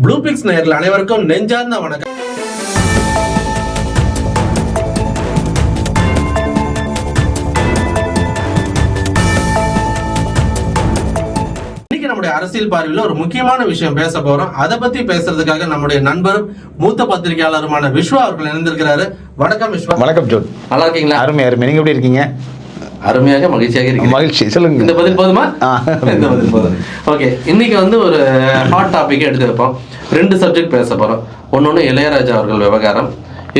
Blue fix நேயர்கள் அனைவருக்கும் நெஞ்சார்ந்த வணக்கம். இன்னைக்கு நம்முடைய அரசியல் பார்வையில் ஒரு முக்கியமான விஷயம் பேச போறோம். அதை பத்தி பேசுறதுக்காக நம்முடைய நண்பரும் மூத்த பத்திரிகையாளருமான விஸ்வா அவர்கள் இணைந்திருக்கிறாரு. வணக்கம் விஸ்வா வணக்கம் ஜோன். நல்லா இருக்கீங்களா? அருமை அருமை. நீங்க எப்படி இருக்கீங்க? அருமையாக மகிழ்ச்சியாக இருக்கீங்க மகிழ்ச்சி சொல்லுங்க. இந்த பதில் போதுமா. இந்த பதில் போதும். ஓகே இன்னைக்கு வந்து ஒரு ஹாட் டாபிக் எடுத்து வைப்போம் ரெண்டு சப்ஜெக்ட் பேச போறோம். ஒன்னொன்னு இளையராஜா அவர்கள் விவகாரம்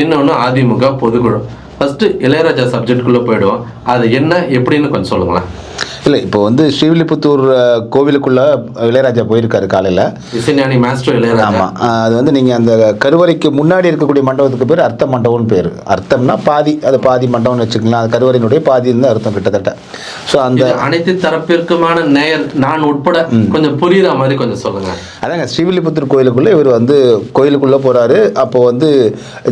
இன்னொன்னு அதிமுக பொதுக்குழு. ஃபர்ஸ்ட் இளையராஜா சப்ஜெக்ட்குள்ள போயிடுவோம். அது என்ன எப்படின்னு கொஞ்சம் சொல்லுங்களேன். இல்லை இப்போ வந்து ஸ்ரீவில்லிபுத்தூர் கோவிலுக்குள்ள இளையராஜா போயிருக்காரு காலையில். இசைஞானி மாஸ்டர் இளையராஜா. ஆமாம் அது வந்து நீங்கள் அந்த கருவறைக்கு முன்னாடி இருக்கக்கூடிய மண்டபத்துக்கு பேர் அர்த்த மண்டபம்னு பேர். அர்த்தம்னா பாதி அது பாதி மண்டபம்னு வச்சுக்கலாம் அது கருவறையினுடைய பாதின்னு அர்த்தம் கிட்டத்தட்ட. ஸோ அந்த அனைத்து தரப்பிற்குமான நேயர் நான் உட்பட கொஞ்சம் புரியுற மாதிரி கொஞ்சம் சொல்லுங்க. அதாங்க ஸ்ரீவில்லிபுத்தூர் கோயிலுக்குள்ளே இவர் வந்து கோயிலுக்குள்ளே போகிறாரு அப்போ வந்து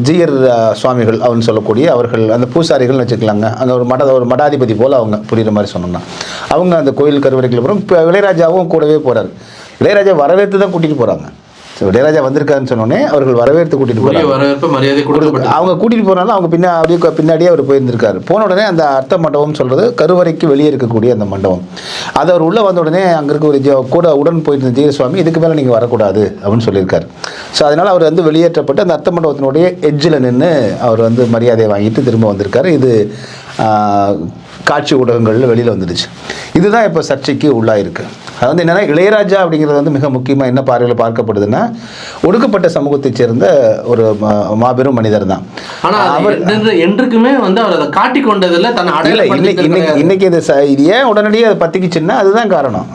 ஜிஆர் சுவாமிகள் அவர்னு சொல்லக்கூடிய அவர்கள் அந்த பூசாரிகள்னு வச்சுக்கலாங்க. அங்கே ஒரு மட ஒரு மடாதிபதி போல் அவங்க புரியுற மாதிரி சொன்னோம்னா. அவங்க அந்த கோயில் கருவறைக்குள்ள போகிறோம் இப்போ இளையராஜாவும் கூடவே போகிறார் இளையராஜா வரவேற்று தான் கூட்டிகிட்டு போகிறாங்க ஸோ இளையராஜா வந்திருக்காருன்னு சொன்னோடனே அவர்கள் வரவேற்று கூட்டிகிட்டு போகிறாங்க வரவேற்பு மரியாதை கொடுக்கப்பட்டு அவங்க கூட்டிகிட்டு போனாலும் அவங்க பின்னா அப்படியே பின்னாடியே அவர் போயிருந்திருக்காரு. போன உடனே அந்த அர்த்த மண்டபம் சொல்கிறது கருவறைக்கு வெளியே இருக்கக்கூடிய அந்த மண்டபம். அது அவர் உள்ளே வந்த உடனே அங்கே இருக்க ஒரு கூட உடன் போயிட்டு இருந்த ஜெயசுவாமி இதுக்கு மேலே நீங்கள் வரக்கூடாது அப்படின்னு சொல்லியிருக்காரு. ஸோ அதனால் அவர் வந்து வெளியேற்றப்பட்டு அந்த அர்த்த மண்டபத்தினுடைய எட்ஜில் நின்று அவர் வந்து மரியாதையை வாங்கிட்டு திரும்ப வந்திருக்காரு. இது காட்சி ஊடகங்களில் வெளியில் வந்துடுச்சு. இதுதான் இப்போ சர்ச்சைக்கு உள்ளாயிருக்கு அது வந்து என்னன்னா இளையராஜா அப்படிங்கிறது வந்து மிக முக்கியமாக என்ன பார்வையில் பார்க்கப்படுதுன்னா ஒடுக்கப்பட்ட சமூகத்தைச் சேர்ந்த ஒரு ம- மாபெரும் மனிதர் தான். ஆனா அது என்று- என்றைக்குமே வந்து அவர் அதை காட்டிக் கொண்டதில்ல தன்னை இல்லை இன்னைக்கு இன்னைக்கு இது ஏன் உடனடியே அது பத்திக்குச்சுன்னா அதுதான் காரணம்.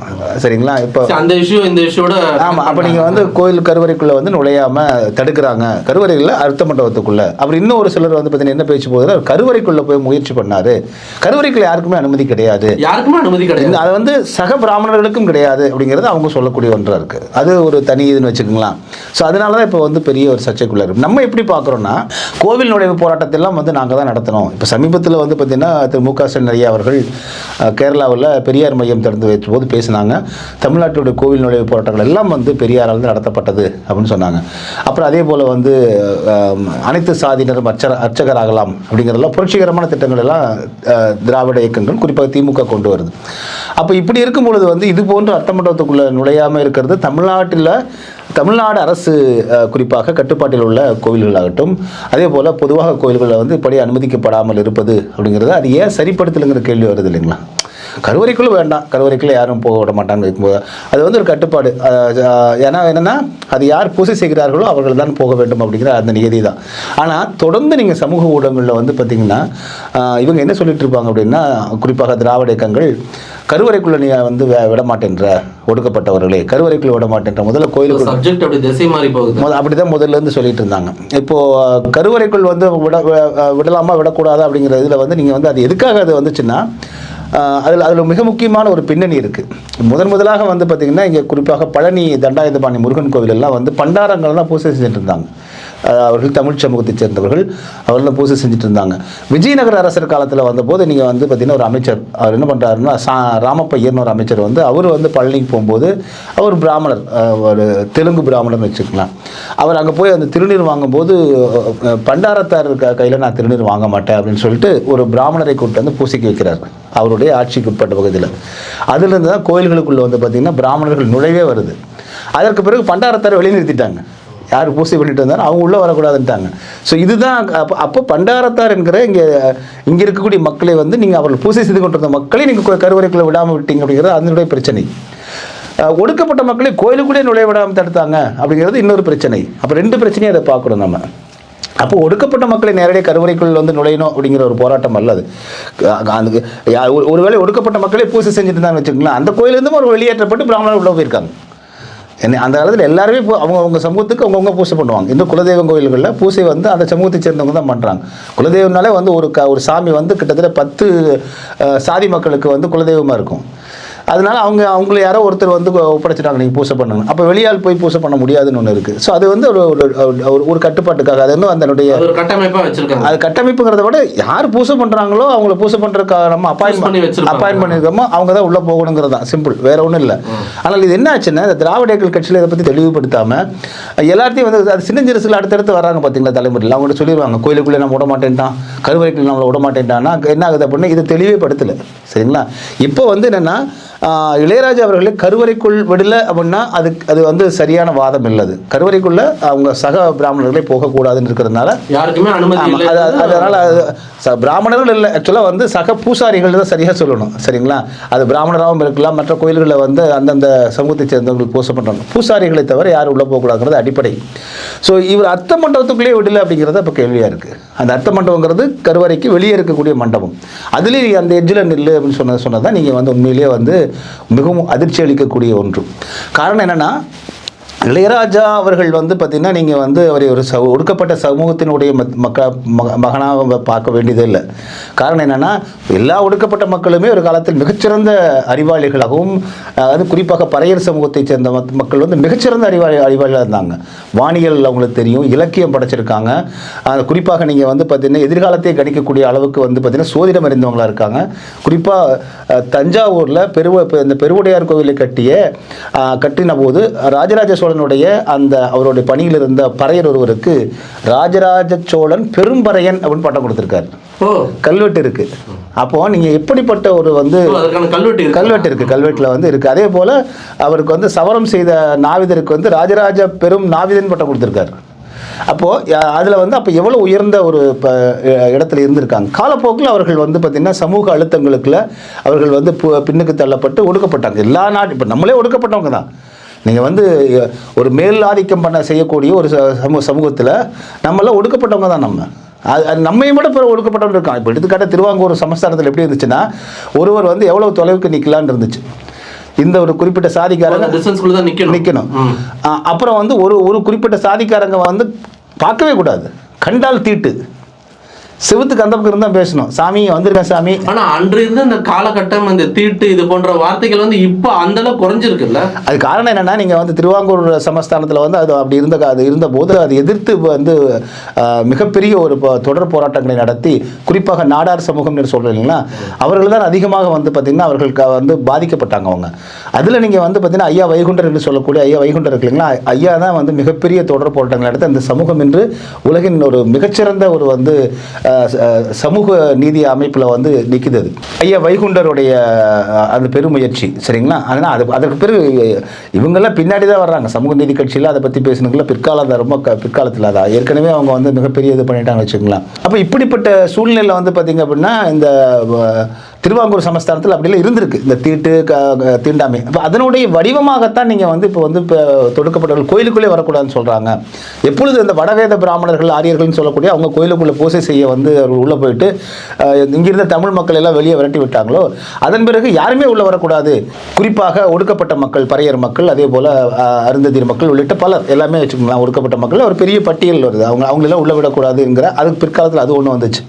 சரிங்களா? இப்போ அந்த இஷ்யூ இந்த இஷ்யூட ஆமாம் அப்போ நீங்கள் வந்து கோயில் கருவறைக்குள்ளே வந்து நுழையாம தடுக்கிறாங்க. கருவறையில் அர்த்த மண்டபத்துக்குள்ள. அப்புறம் இன்னும் ஒரு சிலர் வந்து பார்த்தீங்கன்னா என்ன பேச்சு போகுதுன்னா கருவறைக்குள்ளே போய் முயற்சி பண்ணாரு. கருவறைக்குள்ள யாருக்குமே அனுமதி கிடையாது. யாருக்குமே அனுமதி கிடையாது. அது வந்து சக பிராமணர்களுக்கும் கிடையாது அப்படிங்கிறது அவங்க சொல்லக்கூடிய ஒன்றா இருக்கு. அது ஒரு தனி இதுன்னு வச்சுக்கோங்களேன். ஸோ அதனால தான் இப்போ வந்து பெரிய ஒரு சர்ச்சைக்குள்ள இருக்கு. நம்ம எப்படி பார்க்குறோன்னா கோவில் நுழைவு போராட்டத்தெல்லாம் வந்து நாங்கள் தான் நடத்தினோம் இப்போ சமீபத்தில் வந்து பார்த்தீங்கன்னா திரு மு க ஸ்டாலின் ஐயா அவர்கள் கேரளாவில் பெரியார் மையம் திறந்து வைத்த போது பேசினாங்க. தமிழ்நாட்டோட கோவில் நுழைவு போராட்டங்கள் எல்லாம் வந்து பெரியாரால் நடத்தப்பட்டது அப்படின்னு சொன்னாங்க. அப்புறம் அதே போல் வந்து அனைத்து சாதியினரும் அர்ச்சர அர்ச்சகராகலாம் அப்படிங்கிறதெல்லாம் புரட்சிகரமான திட்டங்கள் எல்லாம் அஹ், திராவிட இயக்கங்கள் குறிப்பாக திமுக கொண்டு வருது. அப்போ இப்படி இருக்கும் பொழுது வந்து இது போன்ற அர்த்தமண்டபத்துக்குள்ளே நுழையாமல் இருக்கிறது தமிழ்நாட்டில் தமிழ்நாடு அரசு குறிப்பாக கட்டுப்பாட்டில் உள்ள கோவில்களாகட்டும் அதே போல் பொதுவாக கோயில்களில் வந்து இப்படி அனுமதிக்கப்படாமல் இருப்பது அப்படிங்கிறது அது ஏன் சரிப்படுத்தலுங்கிற கேள்வி வருது இல்லைங்களா? கருவறைக்குள்ளே வேண்டாம். கருவறைக்குள்ளே யாரும் போக விட மாட்டாங்க வைக்கும்போது அது வந்து ஒரு கட்டுப்பாடு. ஏன்னா என்னென்னா அது யார் பூசை செய்கிறார்களோ அவர்கள் தான் போக வேண்டும் அப்படிங்கிற அந்த நியதி தான். ஆனால் தொடர்ந்து நீங்கள் சமூக ஊடகங்களில் வந்து பார்த்தீங்கன்னா இவங்க என்ன சொல்லிட்டு இருப்பாங்க அப்படின்னா குறிப்பாக திராவிட இயக்கங்கள் கருவறைக்குள்ளே நீ வந்து விட மாட்டேன்ற ஒடுக்கப்பட்டவர்களே கருவறைக்குள்ளே விட மாட்டேன்ற முதல்ல கோயிலுக்குள்ள சப்ஜெக்ட் அப்படி திசை மாறி போகுது. முத அப்படிதான் முதல்ல இருந்து சொல்லிட்டு இருந்தாங்க. இப்போ கருவறைக்குள் வந்து விட விடலாமா விடக்கூடாதா அப்படிங்கிற இதில் வந்து நீங்கள் வந்து அது எதுக்காக அது வந்துச்சுன்னா அதில் அதில் மிக முக்கியமான ஒரு பின்னணி இருக்குது முதன் முதலாக வந்து பார்த்திங்கன்னா இங்கே குறிப்பாக பழனி தண்டாயுதபாணி முருகன் கோவிலெல்லாம் வந்து பண்டாரங்கள்லாம் பூசை செஞ்சுட்டு இருந்தாங்க அவர்கள் தமிழ் சமூகத்தைச் சேர்ந்தவர்கள் அவர்கள்லாம் பூஜை செஞ்சுட்டு இருந்தாங்க விஜயநகர அரசர் காலத்தில் வந்தபோது நீங்கள் வந்து பார்த்தீங்கன்னா ஒரு அமைச்சர் அவர் என்ன பண்ணுறாருன்னா சா ராமப்பையர்னு ஒரு அமைச்சர் வந்து அவர் வந்து பழனிக்கு போகும்போது அவர் பிராமணர் ஒரு தெலுங்கு பிராமணர்னு வச்சுக்கலாம் அவர் அங்கே போய் அந்த திருநீர் வாங்கும்போது பண்டாரத்தார் கையில் நான் திருநீர் வாங்க மாட்டேன் அப்படின்னு சொல்லிட்டு ஒரு பிராமணரை கூப்பிட்டு வந்து பூசிக்க வைக்கிறார். அவருடைய ஆட்சிக்கு உட்பட்ட பகுதியில். அதுலேருந்து தான் கோயில்களுக்குள்ளே வந்து பார்த்திங்கன்னா பிராமணர்கள் நுழைவே வருது. அதற்கு பிறகு பண்டாரத்தாரை வெளியே நிறுத்திட்டாங்க யார் பூசை பண்ணிட்டு இருந்தாலும் அவங்க உள்ளே வரக்கூடாதுன்ட்டாங்க. ஸோ இதுதான் அப்போ அப்போ பண்டாரத்தார் என்கிற இங்கே இங்கே இருக்கக்கூடிய மக்களை வந்து நீங்கள் அவர்கள் பூசை செய்து கொண்டிருந்த மக்களை நீங்கள் கருவறைக்குள்ளே விடாமல் விட்டீங்க அப்படிங்கிறது அதனுடைய பிரச்சனை. ஒடுக்கப்பட்ட மக்களை கோயிலுக்குள்ளே நுழைய விடாமல் தடுத்தாங்க அப்படிங்கிறது இன்னொரு பிரச்சனை. அப்போ ரெண்டு பிரச்சனையும் அதை பார்க்கணும் நம்ம. அப்போ ஒடுக்கப்பட்ட மக்களை நேரடியாக கருவறைக்குள் வந்து நுழையணும் அப்படிங்கிற ஒரு போராட்டம் அல்ல அது. அந்த ஒரு- ஒருவேளை ஒடுக்கப்பட்ட மக்களே பூசை செஞ்சுட்டு இருந்தாங்கன்னு வச்சுக்கோங்களேன் அந்த கோயிலிருந்தும் ஒரு வெளியேற்றப்பட்டு பிராமணர் உள்ள போயிருக்காங்க. என்ன அந்த காலத்தில் எல்லாருமே அவங்க அவங்க சமூகத்துக்கு அவங்கவுங்க பூசை பண்ணுவாங்க. இந்த குலதெய்வம் கோயில்களில் பூசை வந்து அந்த சமூகத்தை சேர்ந்தவங்க தான் பண்ணுறாங்க குலதெய்வம்னாலே வந்து ஒரு க ஒரு சாமி வந்து கிட்டத்தட்ட பத்து சாதி மக்களுக்கு வந்து குலதெய்வமாக இருக்கும். அதனால அவங்க அவங்கள யாரோ ஒருத்தர் வந்து ஒப்படைச்சிட்டாங்க. நீங்கள் பூசை பண்ணுங்க. அப்போ வெளியால் போய் பூசை பண்ண முடியாதுன்னு ஒன்று இருக்குது ஸோ அது வந்து ஒரு ஒரு- ஒரு கட்டுப்பாட்டுக்காக. அது வந்து அதனுடைய அது ஒரு கட்டமைப்பா வச்சிருக்காங்க. அது கட்டமைப்புங்கிறத விட யார் பூசை பண்ணுறாங்களோ அவங்கள பூசை பண்ணுறதுக்காக நம்ம அப்பாயின்மெண்ட். அப்பாயின் பண்ணியிருக்கோமோ அவங்க தான் உள்ளே போகணுங்கிறது தான். சிம்பிள் வேற ஒன்றும் இல்லை. ஆனால் இது என்ன ஆச்சுன்னா இந்த திராவிடர்கள் கட்சியில் இதை பற்றி தெளிவுபடுத்தாமல் எல்லாத்தையும் வந்து அது சின்ன சிறுசில் அடுத்தடுத்து வராங்க பார்த்தீங்களா தலைமுறையில். அவங்க சொல்லிடுவாங்க கோயிலுக்குள்ளே நம்ம விட மாட்டேன்ட்டான் கருவறைக்குள்ள நம்மளை விட மாட்டேன்ட்டான்னா என்ன ஆகுது? அப்படின்னு இது தெளிவே படுத்தலை சரிங்களா? இப்போ வந்து என்னென்னா இளையராஜா அவர்களே கருவறைக்குள் விடல அப்படின்னா அது அது வந்து சரியான வாதம் இல்லது. கருவறைக்குள்ள அவங்க சக பிராமணர்களே போகக்கூடாதுன்னு இருக்கிறதுனால யாருக்குமே அனுமதி அதனால அது ச- பிராமணர்கள் இல்லை. ஆக்சுவலாக வந்து சக பூசாரிகள் தான் சரியாக சொல்லணும். சரிங்களா? அது பிராமணராகவும் இருக்கலாம். மற்ற கோயில்களில் வந்து அந்தந்த சமூகத்தை சேர்ந்தவர்கள் பூசை பண்ணுறாங்க பூசாரிகளை தவிர யாரும் உள்ளே போகக்கூடாதுங்கிறது அடிப்படை. ஸோ இவர் அர்த்த மண்டபத்துக்குள்ளேயே விடல அப்படிங்கிறது இப்போ கேள்வியாக இருக்குது அந்த அர்த்த மண்டபங்கிறது கருவறைக்கு வெளியே இருக்கக்கூடிய மண்டபம். அதுலேயே அந்த எட்ஜில் நில்லு அப்படின்னு சொன்னது சொன்னதான் நீங்கள் வந்து உண்மையிலேயே வந்து மிகவும் அதிர்ச்சி அளிக்கக்கூடிய ஒன்று. காரணம் என்னென்னா இளையராஜா அவர்கள் வந்து பார்த்திங்கன்னா நீங்கள் வந்து அவர் ஒரு ச ஒடுக்கப்பட்ட சமூகத்தினுடைய மத்- மக்க மக மகனாக பார்க்க வேண்டியது இல்லை. காரணம் என்னென்னா எல்லா ஒடுக்கப்பட்ட மக்களுமே ஒரு காலத்தில் மிகச்சிறந்த அறிவாளிகளாகவும் அதாவது அது குறிப்பாக பறையர் சமூகத்தை சேர்ந்த மக்கள் வந்து மிகச்சிறந்த அறிவாளி அறிவாளியாக இருந்தாங்க. வானியல் அவங்களுக்கு தெரியும் இலக்கியம் படைச்சிருக்காங்க. குறிப்பாக நீங்கள் வந்து பார்த்தீங்கன்னா எதிர்காலத்தை கணிக்கக்கூடிய அளவுக்கு வந்து பார்த்தீங்கன்னா சோதிடம் அறிந்தவங்களா இருக்காங்க. குறிப்பாக தஞ்சாவூரில் பெருவ இந்த பெருவுடையார் கோவிலை கட்டிய கட்டின போது ராஜராஜ சோழ சோழனுடைய அந்த அவருடைய பணியில் இருந்த பறையர் ஒருவருக்கு ராஜராஜ சோழன் பெரும்பறையன் அப்படின்னு பட்டம் கொடுத்துருக்காரு. கல்வெட்டு இருக்கு. அப்போ நீங்க எப்படிப்பட்ட ஒரு வந்து கல்வெட்டு. கல்வெட்டு இருக்கு. கல்வெட்டுல வந்து இருக்கு. அதே போல அவருக்கு வந்து சவரம் செய்த நாவிதருக்கு வந்து ராஜராஜ பெரும் நாவிதன் பட்டம் கொடுத்துருக்காரு. அப்போ அதுல வந்து அப்போ எவ்வளவு உயர்ந்த ஒரு ப- இ- இடத்துல இருந்திருக்காங்க. காலப்போக்கில் அவர்கள் வந்து பார்த்தீங்கன்னா சமூக அழுத்தங்களுக்குள்ள அவர்கள் வந்து பின்னுக்கு தள்ளப்பட்டு ஒடுக்கப்பட்டாங்க. எல்லா நாட்டு இப்போ நம்மளே ஒடுக்கப்பட்டவங்க தான். நீங்கள் வந்து ஒரு மேல் ஆதிக்கம் பண்ண செய்யக்கூடிய ஒரு சமூக சமூகத்தில் நம்மளாம் ஒடுக்கப்பட்டவங்க தான் நம்ம. அது அது நம்மையும் விட பிற ஒடுக்கப்பட்டவங்க இருக்கான் இப்போ எடுத்துக்காட்ட திருவாங்கூர் சமஸ்தானத்தில் எப்படி இருந்துச்சுன்னா ஒருவர் வந்து எவ்வளவு தொலைவுக்கு நிற்கலான்னு இருந்துச்சு. இந்த ஒரு குறிப்பிட்ட சாதிக்காரங்க நிற்கணும். அப்புறம் வந்து ஒரு ஒரு குறிப்பிட்ட சாதிக்காரங்க வந்து பார்க்கவே கூடாது. கண்டால் தீட்டு. சிவத்துக்கு அந்த பக்கம் இருந்தால் பேசணும். சாமி வந்திருக்கேன் சாமி. ஆனா அன்று இருந்த இந்த காலகட்டம் இந்த தீட்டு இது போன்ற வார்த்தைகள் வந்து இப்ப அந்த அளவுக்கு குறைஞ்சிருக்குல்ல? அது காரணம் என்னன்னா நீங்கள் வந்து திருவாங்கூர் சமஸ்தானத்தில் வந்து அது அப்படி இருந்த அது இருந்தபோது அது எதிர்த்து வந்து மிகப்பெரிய ஒரு தொடர் போராட்டங்களை நடத்தி குறிப்பாக நாடார் சமூகம்னு சொல்கிறோம் இல்லைங்களா? அவர்கள் தான் அதிகமாக வந்து பார்த்திங்கன்னா அவர்கள் க- வந்து பாதிக்கப்பட்டாங்க அவங்க. அதில் நீங்கள் வந்து பார்த்தீங்கன்னா ஐயா வைகுண்டர் என்று சொல்லக்கூடிய ஐயா வைகுண்டர் இருக்கு இல்லைங்களா? ஐயா தான் வந்து மிகப்பெரிய தொடர் போராட்டங்கள் நடத்தி அந்த சமூகம் என்று உலகின் ஒரு மிகச்சிறந்த ஒரு வந்து சமூக நீதி அமைப்பில் வந்து நிற்கிது அது. ஐயா வைகுண்டருடைய அந்த பெருமுயற்சி சரிங்களா? அதனால் அது அதற்கு பிறகு இவங்கெல்லாம் பின்னாடி தான் வர்றாங்க. சமூக நீதி கட்சியில் அதை பற்றி பேசுனதுல பிற்காலத்தில் ரொம்ப பிற்காலத்தில் அதான். ஏற்கனவே அவங்க வந்து மிகப்பெரிய இது பண்ணிட்டாங்க வச்சுக்கலாம் அப்போ இப்படிப்பட்ட சூழ்நிலை வந்து பார்த்தீங்க அப்படின்னா இந்த திருவாங்கூர் சமஸ்தானத்தில் அப்படிலாம் இருந்திருக்கு. இந்த தீட்டு க- க- தீண்டாமை. அப்போ அதனுடைய வடிவமாகத்தான் நீங்கள் வந்து இப்போ வந்து இப்போ தொடுக்கப்பட்டவர்கள் கோயிலுக்குள்ளே வரக்கூடாதுன்னு சொல்கிறாங்க எப்பொழுது இந்த வடவேத பிராமணர்கள் ஆரியர்கள்னு சொல்லக்கூடிய அவங்க கோயிலுக்குள்ளே பூசை செய்ய வந்து அவர்கள் உள்ளே போயிட்டு இங்கிருந்த தமிழ் மக்கள் எல்லாம் வெளியே விரட்டி விட்டாங்களோ அதன் பிறகு யாருமே உள்ளே வரக்கூடாது. குறிப்பாக ஒடுக்கப்பட்ட மக்கள் பறையர் மக்கள் அதே போல் அருந்ததிர் மக்கள் உள்ளிட்ட பலர் எல்லாமே வச்சுக்கலாம் ஒடுக்கப்பட்ட மக்கள் ஒரு பெரிய பட்டியல் வருது. அவங்க அவங்களெல்லாம் உள்ளே விடக்கூடாதுங்கிற அதுக்கு பிற்காலத்தில் அது ஒன்று வந்துச்சு.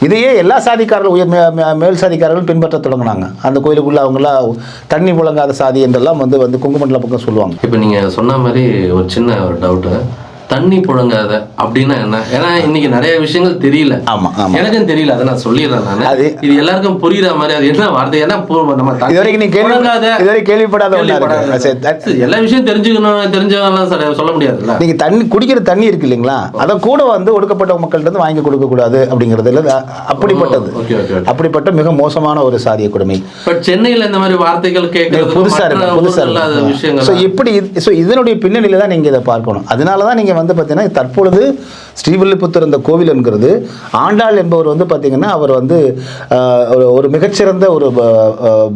இதையே எல்லா சாதிக்காரர்கள் உயர் மே- மே- மேல் சாதிக்காரர்கள் பின்பற்ற தொடங்கினாங்க. அந்த கோயிலுக்குள்ளே அவங்களாம் தண்ணி முழங்காத சாதி என்றெல்லாம் வந்து வந்து குங்குமண்டல பக்கம் சொல்லுவாங்க. இப்போ நீங்கள் சொன்ன மாதிரி ஒரு சின்ன ஒரு டவுட்டு தண்ணி புழங்காத அப்படின்னா என்ன? ஏன்னா இன்னைக்கு நிறைய விஷயங்கள் தெரியல. ஆமா. எனக்கும் தெரியல அதை நான் சொல்லிடுறேன் நான். அது- இது எல்லாருக்கும் புரியுற மாதிரி அது என்ன வார்த்தை? ஏன்னா நம்ம புழங்காத கேள்விப்படாத எல்லா விஷயம் தெரிஞ்சுக்கணும் தெரிஞ்சவங்கலாம் சொல்ல- முடியாதுல்ல. நீங்க தண்ணி குடிக்கிற தண்ணி இருக்கு இல்லைங்களா? அதை கூட வந்து ஒடுக்கப்பட்ட மக்கள்கிட்ட இருந்து வாங்கி கொடுக்க கூடாது அப்படிங்கிறது இல்லை. அப்படிப்பட்டது. அப்படிப்பட்ட மிக மோசமான ஒரு சாதிய கொடுமை. பட் சென்னையில இந்த மாதிரி வார்த்தைகள் கேட்கறது புதுசா இருக்கு புதுசா இல்லாத இருக்கு இப்படி இதனுடைய பின்னணியில தான் நீங்க இதை பார்க்கணும். அதனால தான் நீங்க வந்து பார்த்தீங்கன்னா தற்பொழுது ஸ்ரீவில்லிபுத்தூர் அந்த கோவில் என்கிறது. ஆண்டாள் என்பவர் வந்து பார்த்தீங்கன்னா அவர் வந்து ஒரு- மிகச்சிறந்த ஒரு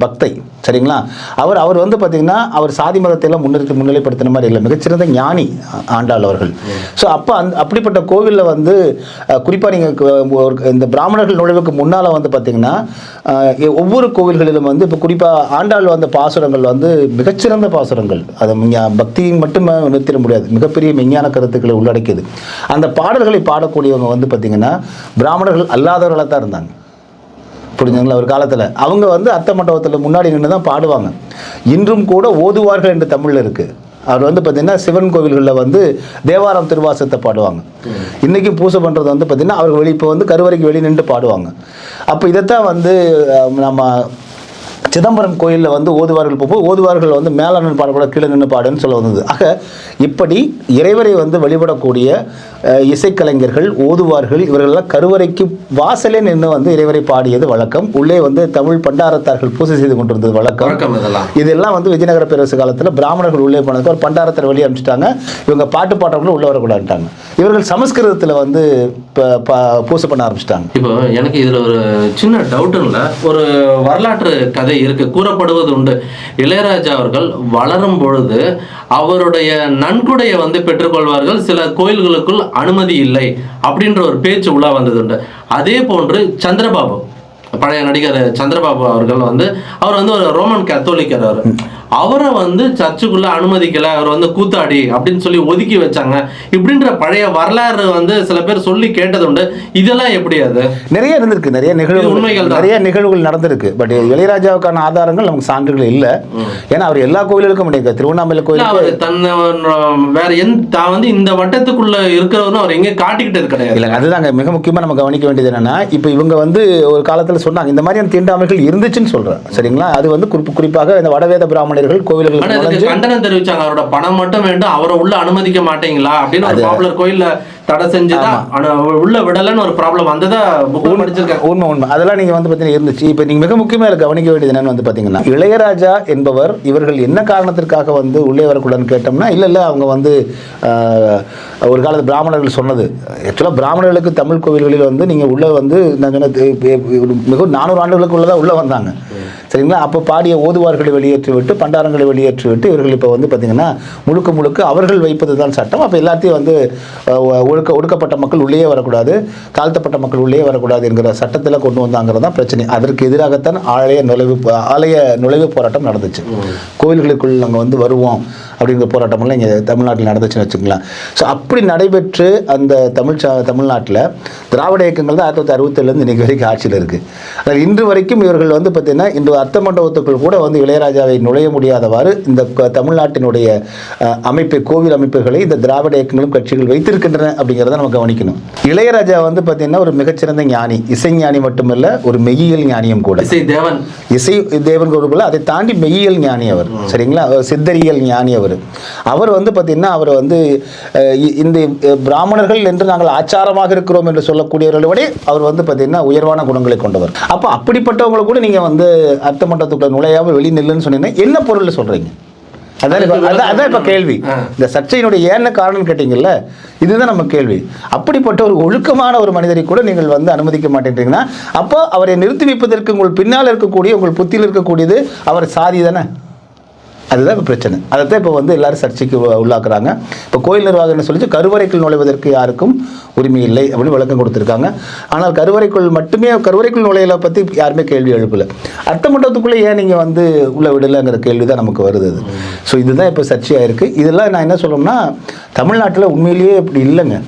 பக்தை. சரிங்களா? அவர் அவர் வந்து பார்த்தீங்கன்னா அவர் சாதி மதத்தை எல்லாம் முன்னிறுத்தி முன்னிலைப்படுத்தின மாதிரி இல்லை. மிகச்சிறந்த ஞானி ஆண்டாள் அவர்கள். ஸோ அப்போ அந்த அப்படிப்பட்ட கோவிலில் வந்து குறிப்பாக நீங்கள் இந்த பிராமணர்கள் நுழைவுக்கு முன்னால் வந்து பார்த்தீங்கன்னா ஒவ்வொரு கோவில்களிலும் வந்து இப்போ குறிப்பாக ஆண்டாள் வந்த பாசுரங்கள் வந்து மிகச்சிறந்த பாசுரங்கள். அது பக்தியை மட்டுமே நிறுத்திட முடியாது. மிகப்பெரிய விஞ்ஞான கருத்துக்களை உள்ளடக்கியது. அந்த பாடல்களை பாடக்கூடியவங்க வந்து பார்த்தீங்கன்னா பிராமணர்கள் அல்லாதவர்களாக தான் இருந்தாங்க. புரிஞ்சுங்களா? ஒரு காலத்தில். அவங்க வந்து அத்த மண்டபத்தில் முன்னாடி நின்று தான் பாடுவாங்க. இன்றும் கூட ஓதுவார்கள் என்று தமிழில் இருக்குது அவர் வந்து பார்த்தீங்கன்னா சிவன் கோவில்களில் வந்து தேவாரம் திருவாசத்தை பாடுவாங்க. இன்றைக்கும் பூஜை பண்ணுறது வந்து பார்த்தீங்கன்னா அவர் வெளி இப்போ வந்து கருவறைக்கு வெளியே நின்று பாடுவாங்க. அப்போ இதைத்தான் வந்து நம்ம சிதம்பரம் கோயிலில் வந்து ஓதுவார்கள் போகும்போது ஓதுவார்கள் வந்து மேலே நின்று பாடக்கூடாது கீழே நின்று பாடுன்னு சொல்ல வந்தது. ஆக இப்படி இறைவரை வந்து வழிபடக்கூடிய இசைக்கலைஞர்கள் ஓதுவார்கள் இவர்களெல்லாம் கருவறைக்கு வாசலே நின்று வந்து இறைவரை பாடியது வழக்கம். உள்ளே வந்து தமிழ் பண்டாரத்தார்கள் பூஜை செய்து கொண்டிருந்தது வழக்கம். இதெல்லாம். வந்து விஜயநகர பேரரசு காலத்தில் பிராமணர்கள் உள்ளே போனதுக்கு ஒரு பண்டாரத்தை வெளியே அனுப்பிச்சிட்டாங்க. இவங்க பாட்டு பாடுறவங்களும் உள்ளே வரக்கூடாதுட்டாங்க இவர்கள் சமஸ்கிருதத்தில் வந்து ப- ப- பூசை பண்ண ஆரம்பிச்சிட்டாங்க. இப்போ எனக்கு இதுல ஒரு சின்ன டவுட்டுங்கள ஒரு வரலாற்று கதை இருக்கு. கூறப்படுவது உண்டு. இளையராஜா அவர்கள் வளரும் பொழுது அவருடைய நன்கொடையை வந்து பெற்றுக்கொள்வார்கள். சில கோயில்களுக்குள் அனுமதி இல்லை அப்படின்ற ஒரு பேச்சு உலா வந்தது உண்டு. அதே போன்று சந்திரபாபு பழைய நடிகர் சந்திரபாபு அவர்கள் வந்து அவர் வந்து ஒரு ரோமன் கத்தோலிக்கர் அவர். அவரை வந்து சர்ச்சுக்குள்ள அனுமதிக்கல அவர் வந்து கூத்தாடி அப்படின்னு சொல்லி ஒதுக்கி வச்சாங்க. இப்படின்ற பழைய வரலாறு வந்து சில பேர் சொல்லி கேட்டது உண்டு இதெல்லாம் எப்படி அது? நிறைய இருந்திருக்கு. நிறைய இது நிகழ்வுகள் உண்மைகள். நிறைய நிகழ்வுகள் நடந்திருக்கு. பட் இளையராஜாவுக்கான ஆதாரங்கள் நமக்கு சான்றுகள் இல்லை. ஏன்னா அவர் எல்லா கோயிலுக்கும் முடியாது திருவண்ணாமலை இல்ல கோயிலுக்கு அவர் தன்னை வேற எந்த தான் வந்து இந்த வட்டத்துக்குள்ள இருக்கிறவரும் அவர் எங்கேயும் காட்டிக்கிட்டது கிடையாது இல்லைங்க அதுதாங்க. மிக முக்கியமாக நம்ம கவனிக்க வேண்டியது என்னன்னா இப்போ இவங்க வந்து ஒரு காலத்தில் சொன்னாங்க இந்த மாதிரியான தீண்டாமைகள் இருந்துச்சுன்னு சொல்றேன். சரிங்களா? அது வந்து குறிப்பு குறிப்பாக இந்த வடவேத பிராமணர்கள் இதுக்கு நுழைஞ்சு கண்டனம் தெரிவிச்சாங்க. அவரோட பணம் மட்டும் வேண்டும். அவரை உள்ள அனுமதிக்க மாட்டீங்களா? அப்படின்னு பாப்புலர் கோயில்ல தடை செஞ்சுதான் உள்ள விடலன்னு ஒரு ப்ராப்ளம் வந்ததா படிச்சிருக்காங்க உண்மை உண்மை. அதெல்லாம் நீங்கள் வந்து பார்த்தீங்கன்னா இருந்துச்சு. இப்போ நீங்கள் மிக முக்கியமாக இதுல கவனிக்க வேண்டியது என்னன்னு வந்து பார்த்தீங்கன்னா இளையராஜா என்பவர் இவர்கள் என்ன காரணத்திற்காக வந்து உள்ளே வரக்கூடாதுன்னு கேட்டோம்னா இல்லை இல்லை அவங்க வந்து ஒரு காலத்து பிராமணர்கள் சொன்னது. ஆக்சுவலாக பிராமணர்களுக்கு தமிழ் கோவில்களில் வந்து நீங்கள் உள்ளே வந்து நான் சொன்னது மிக நானூறு ஆண்டுகளுக்கு உள்ளதாக உள்ளே வந்தாங்க. சரிங்களா? அப்போ பாடிய ஓதுவார்களை வெளியேற்றி விட்டு பண்டாரங்களை வெளியேற்றி விட்டு இவர்கள் இப்போ வந்து பார்த்தீங்கன்னா முழுக்க முழுக்க அவர்கள் வைப்பது தான் சட்டம். அப்போ எல்லாத்தையும் வந்து ஒழுக்க ஒடுக்கப்பட்ட மக்கள் உள்ளே வரக்கூடாது தாழ்த்தப்பட்ட மக்கள் உள்ளே வரக்கூடாது என்கிற சட்டத்தில் கொண்டு வந்தாங்கிறது தான் பிரச்சனை. அதற்கு எதிராகத்தான் ஆலய நுழைவு ஆலய நுழைவு போராட்டம் நடந்துச்சு. கோவில்களுக்குள் நாங்கள் வந்து வருவோம். அப்படிங்கிற போராட்டமெல்லாம் இங்கே தமிழ்நாட்டில் நடந்துச்சுன்னு வச்சுக்கலாம் ஸோ அப்படி நடைபெற்று அந்த தமிழ் தமிழ்நாட்டில் திராவிட இயக்கங்கள் தான் ஆயிரத்தி தொள்ளாயிரத்தி அறுபத்தேழுலேருந்து இன்றைக்கி வரைக்கும் ஆட்சியில் இருக்குது அதில் இன்று வரைக்கும் இவர்கள் வந்து பார்த்திங்கன்னா இன்று அர்த்த மண்டபத்துக்குள் கூட வந்து இளையராஜாவை நுழைய முடியாதவாறு இந்த தமிழ்நாட்டினுடைய அமைப்பை கோவில் அமைப்புகளை இந்த திராவிட இயக்கங்களும் கட்சிகள் வைத்திருக்கின்றன அப்படிங்கிறத நம்ம கவனிக்கணும். இளையராஜா வந்து பார்த்திங்கன்னா ஒரு மிகச்சிறந்த ஞானி. இசைஞானி மட்டுமல்ல ஒரு மெய்யியல் ஞானியும் கூட. இசை தேவன். இசை தேவன் அதை தாண்டி மெய்யியல் ஞானி அவர். சரிங்களா? சித்தரியல் ஞானி அவர். அவர். வந்து பார்த்தீங்கன்னா அவர் வந்து இந்த பிராமணர்கள் என்று நாங்கள் ஆச்சாரமாக இருக்கிறோம் என்று சொல்லக்கூடியவர்களை விட அவர் வந்து பார்த்தீங்கன்னா உயர்வான குணங்களை கொண்டவர். அப்போ அப்படிப்பட்டவங்களை கூட நீங்கள் வந்து அர்த்த மட்டத்துக்குள்ள நுழையாமல் வெளி நில்லுன்னு சொன்னீங்கன்னா என்ன பொருளில் சொல்கிறீங்க அதான் அதான் அதான் இப்போ கேள்வி. இந்த சர்ச்சையினுடைய ஏன்னு காரணம் கேட்டீங்கல்ல இதுதான் நம்ம கேள்வி. அப்படிப்பட்ட ஒரு ஒழுக்கமான ஒரு மனிதரை கூட நீங்கள் வந்து அனுமதிக்க மாட்டேன்றீங்கன்னா அப்போ அவரை நிறுத்தி வைப்பதற்கு உங்கள் பின்னால் இருக்கக்கூடிய உங்கள் புத்தியில் இருக்கக்கூடியது அவர் சாதி தானே? அதுதான் இப்போ பிரச்சனை. தான் இப்போ வந்து எல்லாரும் சர்ச்சைக்கு உள்ளாக்குறாங்க. இப்போ கோயில் நிர்வாகம் என்ன சொல்லிச்சு? கருவறைக்குள் நுழைவதற்கு யாருக்கும் உரிமை இல்லை அப்படின்னு விளக்கம் கொடுத்துருக்காங்க. ஆனால் கருவறைக்குள் மட்டுமே கருவறைக்குள் நுழையலை பற்றி யாருமே கேள்வி எழுப்பலை. அர்த்த மண்டபத்துக்குள்ளே ஏன் நீங்கள் வந்து உள்ள விடலைங்கிற கேள்வி தான் நமக்கு வருது அது. ஸோ இதுதான் இப்போ சர்ச்சையாக இருக்குது இதெல்லாம் நான் என்ன சொல்லணும்னா தமிழ்நாட்டில் உண்மையிலேயே இப்படி இல்லைங்க.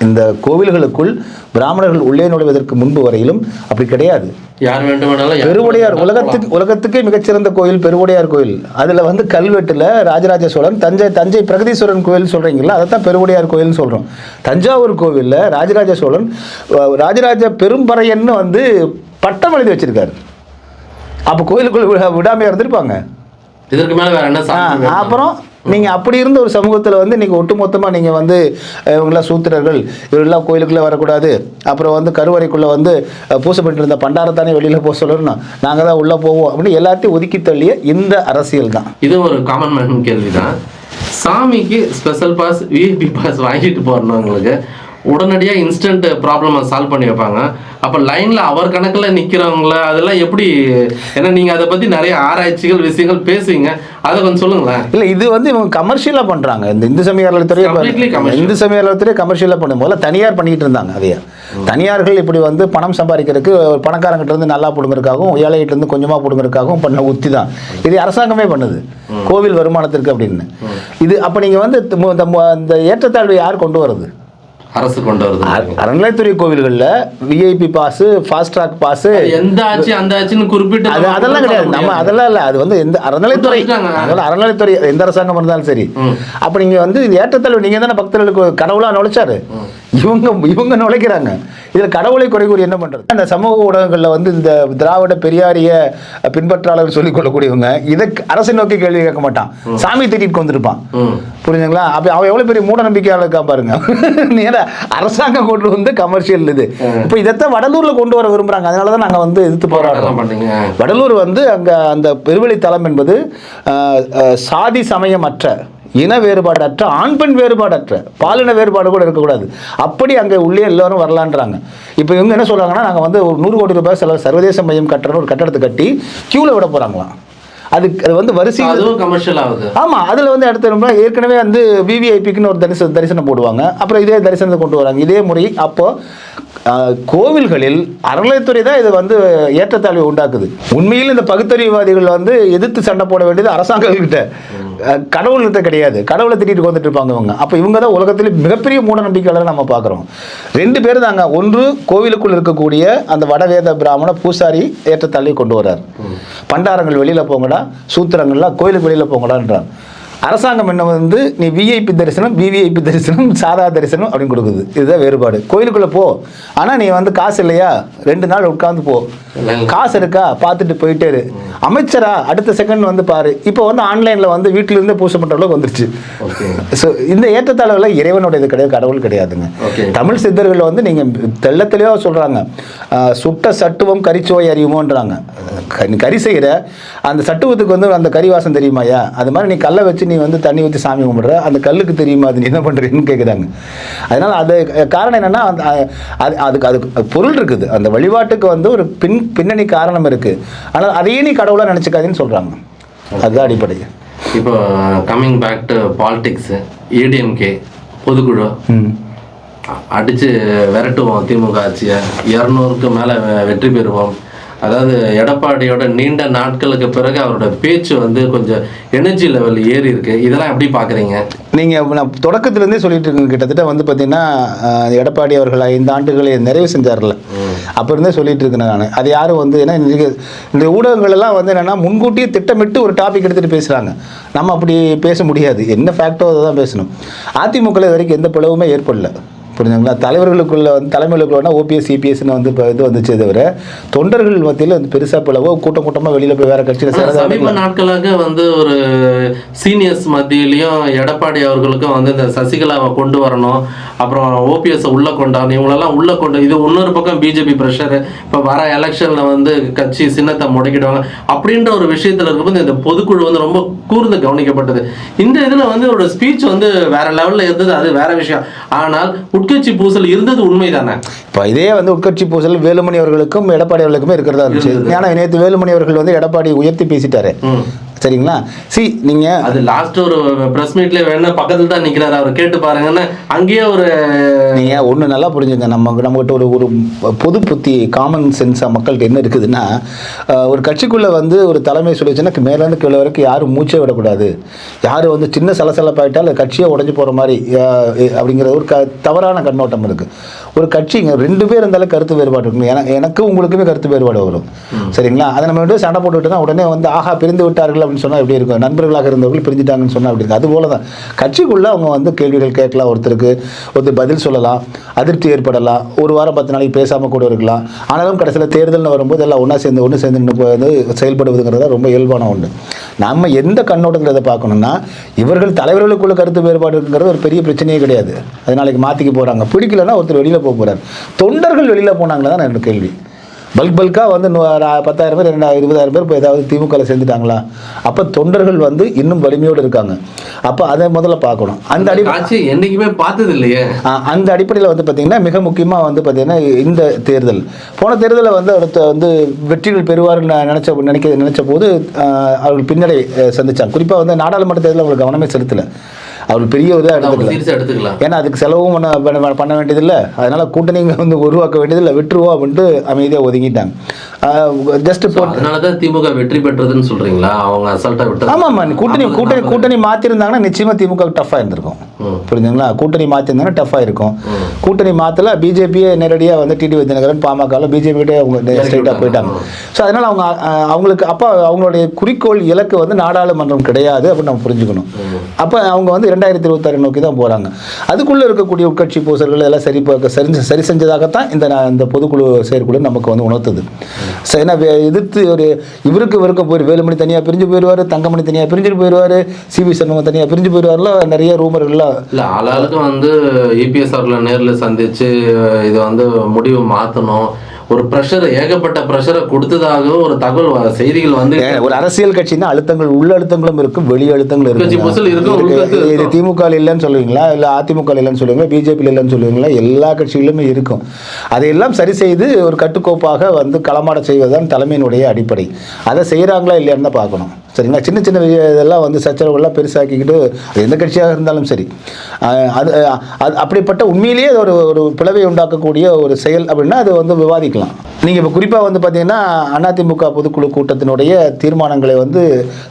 இந்த கோவில்களுக்குள் பிராமணர்கள் உள்ளே நுழைவதற்கு முன்பு வரையிலும் அப்படி கிடையாது. யார் வேண்டுமானாலும் யார் பெருவுடையார் உலகத்துக்கு உலகத்துக்கே மிகச்சிறந்த கோயில் பெருவுடையார் கோயில். அதில் வந்து கல்வெட்டில் ராஜராஜ சோழன் தஞ்சை தஞ்சை பிரகதீஸ்வரன் கோயில் சொல்கிறீங்களா அதை தான் பெருவுடையார் கோயில்னு சொல்கிறோம் தஞ்சாவூர் கோவிலில் ராஜராஜ சோழன் ராஜராஜ பெரும்பறையன்னு வந்து பட்டம் எழுதி வச்சிருக்காரு. அப்போ கோயிலுக்குள்ள விடா- விடாமையா இருந்திருப்பாங்க. இதற்கு மேல வேற என்ன? அப்புறம் நீங்கள் அப்படி இருந்த ஒரு சமூகத்தில் வந்து நீங்கள் ஒட்டுமொத்தமாக நீங்கள் வந்து இவங்கெல்லாம் சூத்திரர்கள் இவரெல்லாம் கோயிலுக்குள்ளே வரக்கூடாது. அப்புறம் வந்து கருவறைக்குள்ளே வந்து பூசப்பட்டு இருந்த பண்டாரத்தானே வெளியில் போக சொல்லணும் நாங்கள் தான் உள்ளே போவோம் அப்படின்னு எல்லாத்தையும் ஒதுக்கி தள்ளிய இந்த அரசியல் தான். இது ஒரு காமன் மேன் கேள்விதான். சாமிக்கு ஸ்பெஷல் பாஸ் விஐபி பாஸ் வாங்கிட்டு போறவங்களுக்கு உடனடியா இன்ஸ்டன்ட் ப்ராப்ளமை சால்வ் பண்ணி வைப்பாங்க. அப்ப லைன்ல அவர் கணக்குல நிக்கிறவங்கள அதெல்லாம் எப்படி ஏன்னா நீங்க அதை பத்தி நிறைய ஆராய்ச்சிகள் விஷயங்கள் பேசுவீங்க. அதை கொஞ்சம் சொல்லுங்களேன். இல்லை இது வந்து இவங்க கமர்ஷியலாக பண்ணுறாங்க இந்த இந்து சமய Completely அறநிலையத்துறையே commercial. இந்து சமய அறநிலையத்துறையே கமர்ஷியலாக பண்ணும் முதல்ல தனியார் பண்ணிக்கிட்டு இருந்தாங்க அதையே. தனியார்கள் இப்படி வந்து பணம் சம்பாதிக்கிறதுக்கு பணக்காரங்கிட்ட இருந்து நல்லா பிடுங்கிறதுக்காகவும் ஏழைகிட்ட இருந்து கொஞ்சமாக பிடுங்கிறதுக்காகவும் பண்ண உத்தி தான். இது அரசாங்கமே பண்ணுது. கோவில் வருமானத்திற்கு அப்படின்னு. இது அப்போ நீங்கள் வந்து இந்த ஏற்றத்தாழ்வை யார் கொண்டு வருது? அரசு கொண்டு வருது அறநிலைத்துறை கோவில்களில் VIP pass fast track pass எந்த ஆட்சி அந்த ஆட்சின்னு குறிப்பிட்டு அது அதெல்லாம் கிடையாது. நம்ம. அதெல்லாம் இல்லை. அது வந்து எந்த அறநிலைத்துறை. அதெல்லாம் அறநிலைத்துறை எந்த அரசாங்கம் இருந்தாலும் சரி. அப்போ நீங்கள் வந்து ஏற்றத்தாழ்வு நீங்கள் தானே பக்தர்களுக்கு கடவுளாக நுழைச்சாரு. இவங்க இவங்க நுழைக்கிறாங்க. இதில் கடவுளை குறை கூறி என்ன பண்ணுறது அந்த சமூக ஊடகங்களில் வந்து இந்த திராவிட பெரியாரிய பின்பற்றாளர் சொல்லிக் கொள்ளக்கூடியவங்க இதை அரசை நோக்கி கேள்வி கேட்க மாட்டான். சாமி திட்டிட்டு வந்திருப்பான். புரிஞ்சுங்களா? அப்போ அவன் எவ்வளோ பெரிய மூட நம்பிக்கையாளர் இருக்கா பாருங்க. நேரா அரசாங்கம் கொண்டு வந்து கமர்ஷியல் இது. இப்போ இதைத்தான் வடலூரில் கொண்டு வர விரும்புகிறாங்க அதனால தான் நாங்கள் வந்து எதிர்த்து போராடுறோம். வடலூர் வந்து அங்கே அந்த பெருவெளி தலம் என்பது சாதி சமயமற்ற இன வேறுபாடற்ற ஆண் பெண் வேறுபாடற்ற பாலின வேறுபாடு கூட இருக்கக்கூடாது. அப்படி அங்கே உள்ளே எல்லாரும் வரலான்றாங்க. இப்போ இவங்க என்ன சொல்கிறாங்கன்னா நாங்கள் வந்து ஒரு நூறு கோடி ரூபாய் செலவு சர்வதேச மையம் கட்டுறோன்னு ஒரு கட்டடத்தை கட்டி கியூவில் விட போகிறாங்களாம் அதுக்கு அது வந்து வரிசை அதுவும் கமர்ஷியல் ஆகுது. ஆமா அதுல வந்து அடுத்த ரொம்ப ஏற்கனவே வந்து விவிஐபிக்குன்னு ஒரு தரிசனம் தரிசனம் போடுவாங்க. அப்புறம் இதே தரிசனத்தை கொண்டு வராங்க. இதே முறை அப்போ கோவில்களில் அறநிலைத்துறை தான் இது வந்து ஏற்றத்தாழ்வை உண்டாக்குது. உண்மையில் இந்த பகுத்தறிவுவாதிகள் வந்து எதிர்த்து சண்டை போட வேண்டியது அரசாங்கங்கள்கிட்ட. அஹ், கடவுள்கிட்ட கிடையாது. கடவுளை திட்டிட்டு வந்துட்டு இருப்பாங்க இவங்க. அப்போ இவங்க தான் உலகத்திலே மிகப்பெரிய மூட நம்பிக்கையாளர் நம்ம பார்க்குறோம். ரெண்டு பேர் தாங்க. ஒன்று கோவிலுக்குள் இருக்கக்கூடிய அந்த வடவேத பிராமண பூசாரி ஏற்றத்தாழ்வை கொண்டு வர்றார். பண்டாரங்கள் வெளியில் போங்கடா. சூத்திரங்கள்லாம் கோயிலுக்கு வெளியில் போங்கடான்றான். அரசாங்கம் என்ன வந்து நீ விஐபி தரிசனம் விவிஐபி தரிசனம் சாதா தரிசனம் அப்படின்னு கொடுக்குது. இதுதான் வேறுபாடு. கோயிலுக்குள்ளே போ. ஆனால் நீ வந்து காசு இல்லையா? ரெண்டு நாள் உட்காந்து போ. காசு இருக்கா? பார்த்துட்டு போயிட்டே அமைச்சரா அடுத்த செகண்ட் வந்து பாரு. இப்போ வந்து ஆன்லைனில் வந்து வீட்டில இருந்தே பூசை பண்ணுற அளவுக்கு வந்துருச்சு. ஸோ இந்த ஏற்றத்தாழ்வுல இறைவனுடைய இது கிடையாது கடவுள் கிடையாதுங்க. தமிழ் சித்தர்கள் வந்து நீங்க தெள்ள தெளிவாக சொல்றாங்க. ஆஹ், சுட்ட சட்டுவம் கரிச்சுவை அறியுமோன்றாங்க. கறி செய்கிற அந்த சட்டுவத்துக்கு வந்து அந்த கறி வாசம் தெரியுமாயா அது மாதிரி நீ கல்லை வச்சு நீ வந்து தண்ணி ஊற்றி சாமி கும்பிடுற அந்த கல்லுக்கு தெரியுமா? அது நீ என்ன பண்றீங்கன்னு கேட்குறாங்க அதனால அது காரணம் என்னன்னா அது அதுக்கு அதுக்கு பொருள் இருக்குது. அந்த வழிபாட்டுக்கு வந்து ஒரு பின் பின்னணி காரணம் இருக்கு. ஆனால் அதையே நீ கடவுளாக நினச்சிக்காதீன்னு சொல்றாங்க. அதுதான் அடிப்படை. இப்போ coming back to politics ADMK பொதுக்குழு. ம். அ- அடிச்சு விரட்டுவோம் திமுக ஆட்சியை. இரநூறுக்கு மேலே வெற்றி பெறுவோம். அதாவது எடப்பாடியோட நீண்ட நாட்களுக்கு பிறகு அவரோட பேச்சு வந்து கொஞ்சம் எனர்ஜி லெவல் ஏறி இருக்கு. இதெல்லாம் எப்படி பார்க்குறீங்க நீங்கள் நான் தொடக்கத்துலேருந்தே சொல்லிட்டு இருக்கேன். கிட்டத்தட்ட வந்து பார்த்தீங்கன்னா எடப்பாடி அவர்கள் ஐந்து ஆண்டுகளை நிறைவு செஞ்சார்ல. அப்போ இருந்தே சொல்லிட்டு இருக்கேன் நான். அது யாரும் வந்து ஏன்னா இந்த ஊடகங்கள் எல்லாம் வந்து என்னன்னா முன்கூட்டியே திட்டமிட்டு ஒரு டாபிக் எடுத்துகிட்டு பேசுகிறாங்க நம்ம அப்படி பேச முடியாது. என்ன ஃபேக்டோ அதை தான் பேசணும் அதிமுக வரைக்கும் எந்த பிளவுமே ஏற்படல. புரிஞ்சுங்களா? தலைவர்களுக்குள்ள வந்து தலைமைகளுக்குள்ள ஓபிஎஸ் சிபிஎஸ்னு வந்து இப்போ இது வந்துச்சே தவிர தொண்டர்கள் மத்தியில் வந்து பெருசாக பிளவோ கூட்டம் கூட்டமாக வெளியில் போய் வேற கட்சியில் சேரதா சமீப நாட்களாக வந்து ஒரு சீனியர்ஸ் மத்தியிலையும் எடப்பாடி அவர்களுக்கும் வந்து இந்த சசிகலாவை கொண்டு வரணும் அப்புறம் ஓபிஎஸ் உள்ள கொண்டாடணும் இவங்களெல்லாம் உள்ள கொண்டு இது இன்னொரு பக்கம் பிஜேபி ப்ரெஷர் இப்போ வர எலெக்ஷன்ல வந்து கட்சி சின்னத்தை முடக்கிடுவாங்க அப்படின்ற ஒரு விஷயத்துல இருக்கும்போது இந்த பொதுக்குழு வந்து ரொம்ப கூர்ந்து கவனிக்கப்பட்டது. இந்த இதுல வந்து ஒரு ஸ்பீச் வந்து வேற லெவல்ல இருந்தது அது வேற விஷயம். ஆனால் உட்கட்சி பூசல் இருந்தது உண்மைதானே? இப்போ இதே வந்து உட்கட்சி பூசல் வேலுமணி அவர்களுக்கும் எடப்பாடி அவர்களுக்குமே இருக்கிறதா இருந்துச்சு. ஏன்னா நேற்று வேலுமணி அவர்கள் வந்து எடப்பாடி உயர்த்தி பேசிட்டாரு. சரிங்களா? சி நீங்க அது லாஸ்ட் ஒரு பிரஸ் மீட்ல வேணா பக்கத்துல தான் நிக்கிறாரு. அவர் கேட்டு பாருங்கன்னு அங்கேயே ஒரு நீங்க ஒண்ணு நல்லா புரிஞ்சுங்க. நம்ம நம்மகிட்ட ஒரு ஒரு பொது புத்தி காமன் சென்ஸா மக்கள்கிட்ட என்ன இருக்குதுன்னா ஒரு கட்சிக்குள்ள வந்து ஒரு தலைமை சொல்லிச்சுன்னா மேல இருந்து கீழே வரைக்கும் யாரும் மூச்சே விடக்கூடாது. யாரும் வந்து சின்ன சலசலப்பாயிட்டால் கட்சியே உடஞ்சி போற மாதிரி அப்படிங்கிற ஒரு க தவறான கண்ணோட்டம் இருக்கு. ஒரு கட்சிங்க ரெண்டு பேர் இருந்தாலும் கருத்து வேறுபாடு இருக்கும் எனக்கு எனக்கு உங்களுக்குமே கருத்து வேறுபாடு வரும். சரிங்களா? அதை நம்ம வந்து சண்டை போட்டுவிட்டோம்னா உடனே வந்து ஆஹா பிரிந்து விட்டார்கள் அப்படின்னு சொன்னா எப்படி இருக்கும்? நண்பர்களாக இருந்தவர்கள் பிரிஞ்சுட்டாங்கன்னு சொன்னா அப்படி இருக்கும்? அது போல தான். கட்சிக்குள்ள அவங்க வந்து கேள்விகள் கேட்கலாம் ஒருத்தருக்கு ஒருத்தர் பதில் சொல்லலாம் அதிருப்தி ஏற்படலாம் ஒரு வாரம் பத்து நாளைக்கு பேசாம கூட இருக்கலாம். ஆனாலும் கடைசியில் தேர்தல்னு வரும்போது எல்லாம் ஒன்றா சேர்ந்து ஒன்று சேர்ந்து செயல்படுவதுங்கிறத ரொம்ப இயல்பான ஒன்று நம்ம எந்த கண்ணோட்டங்கிறத பார்க்கணும்னா இவர்கள் தலைவர்களுக்குள்ள கருத்து வேறுபாடுங்கிறது ஒரு பெரிய பிரச்சனையே கிடையாது. அது நாளைக்கு மாற்றிக்க போகிறாங்க பிடிக்கலன்னா ஒருத்தர் வெளியில் போக போகிறார் தொண்டர்கள் வெளியில் போனாங்களா தான் என்னோட கேள்வி. பல்க் பல்காக வந்து பத்தாயிரம் பேர் ரெண்டாயிரம் இருபதாயிரம் பேர் இப்போ ஏதாவது திமுகவில் சேர்ந்துட்டாங்களா? அப்போ தொண்டர்கள் வந்து இன்னும் வலிமையோடு இருக்காங்க. அப்போ அதை முதல்ல பார்க்கணும். அந்த அடி காட்சி என்னைக்குமே பார்த்தது இல்லையே அந்த அடிப்படையில் வந்து பார்த்தீங்கன்னா மிக முக்கியமாக வந்து பார்த்தீங்கன்னா இந்த தேர்தல். போன தேர்தலில் வந்து அடுத்த வந்து வெற்றிகள் பெறுவார்னு நான் நினைச்ச நினைக்க நினைச்ச போது அவர்கள் பின்னடை அஹ், சந்திச்சாங்க. குறிப்பாக வந்து நாடாளுமன்ற தேர்தலில் அவங்களுக்கு கவனமே செலுத்தல. அவர்கள் பெரிய இதாக எடுத்துக்கலாம். ஏன்னா அதுக்கு செலவும் பண்ண பண்ண- வேண்டியதில்லை. அதனால கூட்டணிங்க வந்து உருவாக்க வேண்டியதில்லை. விட்டுருவோம் அப்படின்ட்டு அமைதியாக ஒதுங்கிட்டாங்க. ஜஸ்ட் So, அதனாலதான் திமுக வெற்றி பெற்றதுன்னு சொல்றீங்களா? அவங்க அசால்ட்டா விட்டு ஆமாம் ஆமாம். கூட்டணி கூட்டணி கூட்டணி மாற்றிருந்தாங்கன்னா நிச்சயமாக திமுக டஃப்பாக இருந்திருக்கும். புரிஞ்சுங்களா கூட்டணி மாற்றிருந்தாங்கன்னா டஃப்பாக இருக்கும். கூட்டணி மாற்றல பிஜேபியே நேரடியாக வந்து டிடி வித்யநகரன் பாமகவில் பிஜேபி கிட்டே அவங்க ஸ்ட்ரைட்டாக போயிட்டாங்க. ஸோ அதனால் அவங்க அவங்களுக்கு அப்போ அவங்களுடைய குறிக்கோள் இலக்கு வந்து நாடாளுமன்றம் கிடையாது அப்படின்னு நம்ம புரிஞ்சுக்கணும். அப்போ அவங்க வந்து ரெண்டாயிரத்தி இருபத்தாறு நோக்கி தான் போகிறாங்க அதுக்குள்ளே இருக்கக்கூடிய உட்கட்சி பூசல்கள் எல்லாம் சரி சரி சரி செஞ்சதாகத்தான் இந்த நா- இந்த பொதுக்குழு செயற்குழு நமக்கு வந்து உணர்த்துது. ஸோ ஏன்னா எதிர்த்து ஒரு இவருக்கு இவருக்கு போய் வேலுமணி தனியாக பிரிஞ்சு போயிடுவார் தங்கமணி தனியாக பிரிஞ்சுட்டு போயிடுவார் சிவி சண்முகம் தனியாக பிரிஞ்சு போயிடுவார்ல நிறைய ரூமர்கள்லாம் இல்ல ஆளாளுக்கு வந்து இபிஎஸ் நேரில் நேர்ல சந்திச்சு இதை வந்து முடிவு மாத்தணும். ஒரு ப்ரெஷர் ஏகப்பட்ட ப்ரெஷரை கொடுத்ததாகவும் ஒரு தகவல் செய்திகள் வந்து ஒரு அரசியல் கட்சின்னா அழுத்தங்கள் உள்ள அழுத்தங்களும் இருக்கும் வெளி அழுத்தங்களும் இருக்கும். இது. திமுக இல்லைன்னு சொல்லுவீங்களா? இல்ல அதிமுக இல்லைன்னு சொல்லுவீங்களா? பிஜேபி இல்லைன்னு சொல்லுவீங்களா? எல்லா கட்சிகளிலுமே இருக்கும். அதையெல்லாம் சரி செய்து ஒரு கட்டுக்கோப்பாக வந்து களமாட செய்வதுதான் தலைமையினுடைய அடிப்படை. அதை செய்கிறாங்களா இல்லையான்னு தான் பார்க்கணும். சரிங்களா? சின்ன சின்ன இதெல்லாம் வந்து சச்சரவுகள்லாம் பெருசாக்கிக்கிட்டு அது எந்த கட்சியாக இருந்தாலும் சரி. அது அது அப்படிப்பட்ட உண்மையிலேயே ஒரு ஒரு பிளவை உண்டாக்கக்கூடிய ஒரு செயல் அப்படின்னா அது வந்து விவாதிக்கலாம். பார்க்கலாம் நீங்கள் இப்போ குறிப்பாக வந்து பார்த்தீங்கன்னா அதிமுக பொதுக்குழு கூட்டத்தினுடைய தீர்மானங்களை வந்து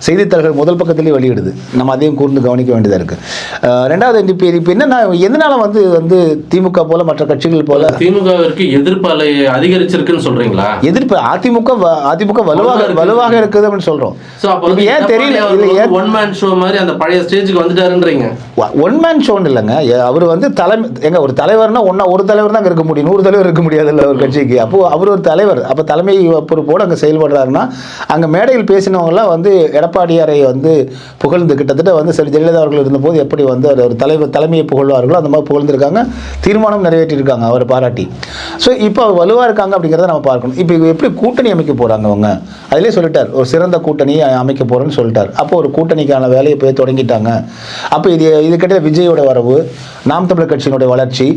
செய்தித்தாள்கள் முதல் பக்கத்திலே வெளியிடுது. நம்ம அதையும் கூர்ந்து கவனிக்க வேண்டியதாக இருக்குது ரெண்டாவது இப்போ இப்போ என்னன்னா எதனால வந்து வந்து திமுக போல மற்ற கட்சிகள் போல? திமுகவிற்கு எதிர்ப்பு அலை அதிகரிச்சிருக்குன்னு சொல்றீங்களா? எதிர்ப்பு அதிமுக அதிமுக வலுவாக வலுவாக இருக்குது அப்படின்னு சொல்கிறோம் சோ அப்ப இப்போ ஏன் தெரியல ஒன் மேன் ஷோ மாதிரி அந்த பழைய ஸ்டேஜுக்கு வந்துட்டாருன்றீங்க. ஒன் மேன் ஷோன்னு இல்லைங்க. அவர் வந்து தலைமை எங்க ஒரு தலைவர்னா ஒன்றா ஒரு தலைவர் தான் இருக்க முடியும். நூறு தலைவர் இருக்க முடியாதுல்ல ஒரு கட்சிக்கு. அப்போ அவர் ஒரு தலைவர். அப்போ தலைமை பொறுப்போடு அங்கே செயல்படுறாருன்னா அங்கே மேடையில் பேசினவங்கலாம் வந்து எடப்பாடியாரை வந்து புகழ்ந்து கிட்டத்தட்ட வந்து சரி ஜெயலலிதா அவர்கள் இருந்தபோது எப்படி வந்து அவர் ஒரு தலைவர் தலைமையை புகழ்வார்களோ அந்த மாதிரி புகழ்ந்துருக்காங்க. தீர்மானம் நிறைவேற்றியிருக்காங்க அவரை பாராட்டி. ஸோ இப்போ அவர் வலுவாக இருக்காங்க அப்படிங்கிறத நம்ம பார்க்கணும். இப்போ எப்படி கூட்டணி அமைக்க போகிறாங்க அவங்க அதிலே சொல்லிட்டார் ஒரு சிறந்த கூட்டணி அமைக்க போகிறேன்னு சொல்லிட்டார். அப்போ ஒரு கூட்டணிக்கான வேலையை போய் தொடங்கிட்டாங்க. அப்போ இது இது கிட்ட விஜயோட வரவு நாம் தமிழர் கட்சியினுடைய வளர்ச்சி.